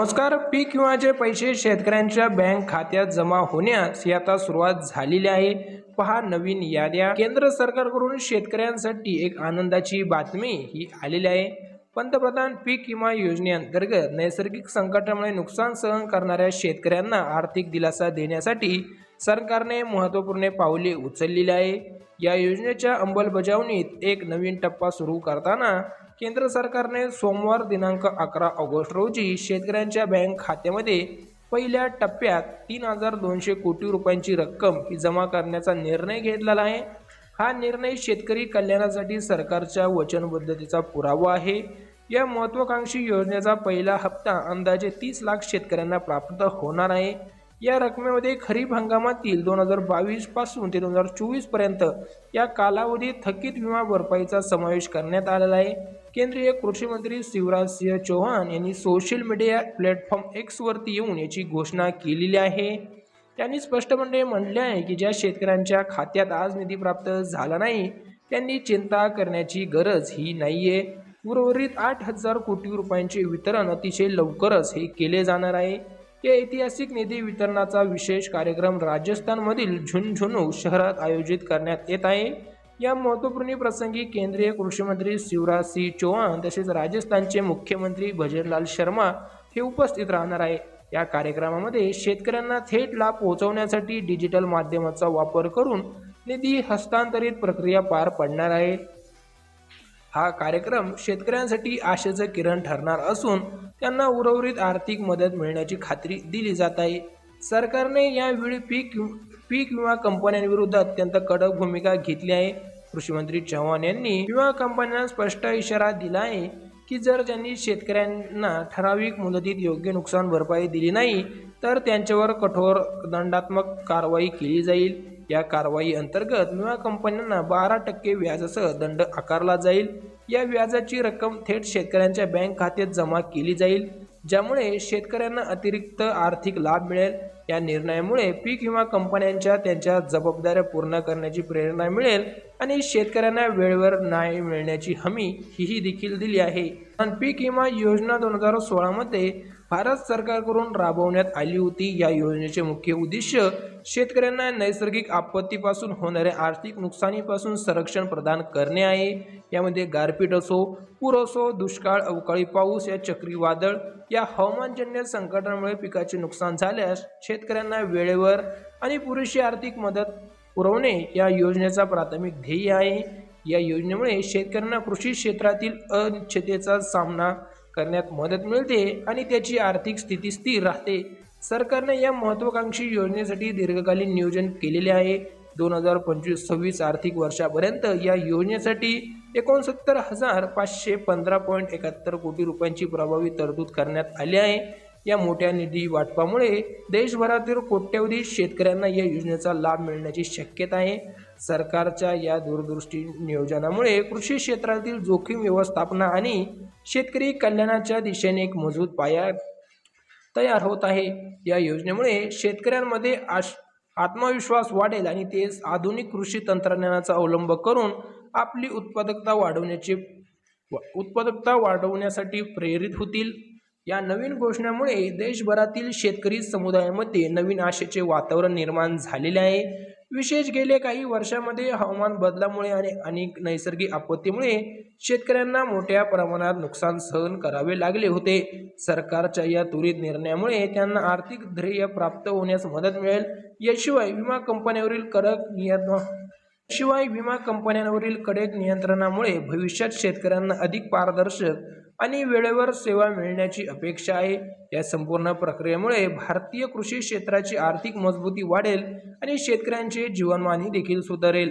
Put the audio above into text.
नमस्कार. पीक विम्याचे पैसे शेतकऱ्यांच्या बँक खात्यात जमा होण्यास आता सुरुवात झालेली आहे. पहा नवीन याद्या. केंद्र सरकारकडून शेतकऱ्यांसाठी एक आनंदाची बातमी ही आलेली आहे. पंतप्रधान पीक विमा योजनेअंतर्गत नैसर्गिक संकटामुळे नुकसान सहन करणाऱ्या शेतकऱ्यांना आर्थिक दिलासा देण्यासाठी सरकारने महत्त्वपूर्ण पावले उचललेली आहे. या योजनेच्या अंमलबजावणीत एक नवीन टप्पा सुरू करताना केंद्र सरकारने सोमवार दिनांक अकरा ऑगस्ट रोजी शेतकऱ्यांच्या बँक खात्यामध्ये पहिल्या टप्प्यात तीन हजार दोनशे कोटी रुपयांची रक्कम ही जमा करण्याचा निर्णय घेतलेला आहे. हा निर्णय शेतकरी कल्याणासाठी सरकारच्या वचनबद्धतेचा पुरावा आहे. या महत्त्वाकांक्षी योजनेचा पहिला हप्ता अंदाजे तीस लाख शेतकऱ्यांना प्राप्त होणार आहे. या रकमेमध्ये खरीप हंगामातील दोन हजार बावीसपासून ते दोन हजार चोवीसपर्यंत या कालावधीत थकीत विमा भरपाईचा समावेश करण्यात आलेला आहे. केंद्रीय कृषी मंत्री शिवराज सिंह चौहान यांनी सोशल मीडिया प्लॅटफॉर्म एक्सवरती येऊन याची घोषणा केलेली आहे. त्यांनी स्पष्टपणे म्हणजे म्हटले आहे की ज्या शेतकऱ्यांच्या खात्यात आज निधी प्राप्त झाला नाही त्यांनी चिंता करण्याची गरज ही नाहीये. उर्वरित आठ हजार कोटी रुपयांचे वितरण अतिशय लवकरच हे केले जाणार आहे. या ऐतिहासिक निधी वितरणाचा विशेष कार्यक्रम राजस्थानमधील झुंझुनू शहरात आयोजित करण्यात येत आहे. या महत्त्वपूर्ण प्रसंगी केंद्रीय कृषीमंत्री शिवराज सिंह चौहान तसेच राजस्थानचे मुख्यमंत्री भजनलाल शर्मा हे उपस्थित राहणार आहे. या कार्यक्रमामध्ये शेतकऱ्यांना थेट लाभ पोहोचवण्यासाठी डिजिटल माध्यमाचा वापर करून निधी हस्तांतरित प्रक्रिया पार पडणार आहे. हा कार्यक्रम शेतकऱ्यांसाठी आशेचं किरण ठरणार असून त्यांना उर्वरित आर्थिक मदत मिळण्याची खात्री दिली जात आहे. सरकारने यावेळी पीक पीक विमा कंपन्यांविरुद्ध अत्यंत कडक भूमिका घेतली आहे. कृषी मंत्री चव्हाण यांनी विमा कंपन्यांना स्पष्ट इशारा दिला आहे की जर त्यांनी शेतकऱ्यांना ठराविक मुदतीत योग्य नुकसान भरपाई दिली नाही तर त्यांच्यावर कठोर दंडात्मक कारवाई केली जाईल. या कारवाई अंतर्गत विमा कंपन्यांना बारा टक्के व्याजासह दंड आकारला जाईल. या व्याजाची रक्कम थेट शेतकऱ्यांच्या बँक खात्यात जमा केली जाईल ज्यामुळे शेतकऱ्यांना अतिरिक्त आर्थिक लाभ मिळेल. या निर्णयामुळे पीक विमा कंपन्यांच्या त्यांच्या जबाबदाऱ्या पूर्ण करण्याची प्रेरणा मिळेल आणि शेतकऱ्यांना वेळेवर न्याय मिळण्याची हमी ही देखील दिली आहे. पण पीक विमा योजना दोन हजार सोळामध्ये भारत सरकारकडून राबवण्यात आली होती. या योजनेचे मुख्य उद्दिष्ट शेतकऱ्यांना नैसर्गिक आपत्तीपासून होणाऱ्या आर्थिक नुकसानीपासून संरक्षण प्रदान करणे आहे. यामध्ये गारपीट असो पूर असो दुष्काळ अवकाळी पाऊस या चक्रीवादळ या हवामानजन्य संकटामुळे पिकाचे नुकसान झाल्यास शेत शेतकऱ्यांना वेळेवर आणि पुरेशी आर्थिक मदत पुरवणे या योजनेचा प्राथमिक ध्येय आहे. या योजनेमुळे शेतकऱ्यांना कृषी क्षेत्रातील अनिश्चिततेचा सामना करण्यात मदत मिळते आणि त्याची आर्थिक स्थिती स्थिर राहते. सरकारने या महत्त्वाकांक्षी योजनेसाठी दीर्घकालीन नियोजन केलेले आहे. दोन हजार पंचवीस सव्वीस आर्थिक वर्षापर्यंत या योजनेसाठी एकोणसत्तर हजार पाचशे पंधरा पॉईंट एकाहत्तर कोटी रुपयांची प्रभावी तरतूद करण्यात आली आहे. या मोठ्या निधी वाटपामुळे देशभरातील कोट्यवधी शेतकऱ्यांना या योजनेचा लाभ मिळण्याची शक्यता आहे. सरकारच्या या दूरदृष्टी नियोजनामुळे कृषी क्षेत्रातील जोखीम व्यवस्थापना आणि शेतकरी कल्याणाच्या दिशेने एक मजबूत पाया तयार होत आहे. या योजनेमुळे शेतकऱ्यांमध्ये आश आत्मविश्वास वाढेल आणि ते आधुनिक कृषी तंत्रज्ञानाचा अवलंब करून आपली उत्पादकता वाढवण्याचे उत्पादकता वाढवण्यासाठी प्रेरित होतील. या नवीन घोषणामुळे देशभरातील शेतकरी समुदायामध्ये नवीन आशेचे वातावरण निर्माण झालेले आहे. विशेष गेल्या काही वर्षामध्ये हवामान बदलामुळे आणि अनेक नैसर्गिक आपत्तीमुळे शेतकऱ्यांना मोठ्या प्रमाणात नुकसान सहन करावे लागले होते. सरकारच्या या त्वरित निर्णयामुळे त्यांना आर्थिक ध्येय प्राप्त होण्यास मदत मिळेल. याशिवाय विमा कंपन्यांवरील कडक नियंत्रण शिवाय विमा कंपन्यांवरील कडक नियंत्रणामुळे भविष्यात शेतकऱ्यांना अधिक पारदर्शक आणि वेळेवर सेवा मिळण्याची अपेक्षा आहे. या संपूर्ण प्रक्रियेमुळे भारतीय कृषी क्षेत्राची आर्थिक मजबूती वाढेल आणि शेतकऱ्यांचे जीवनमानही देखील सुधारेल.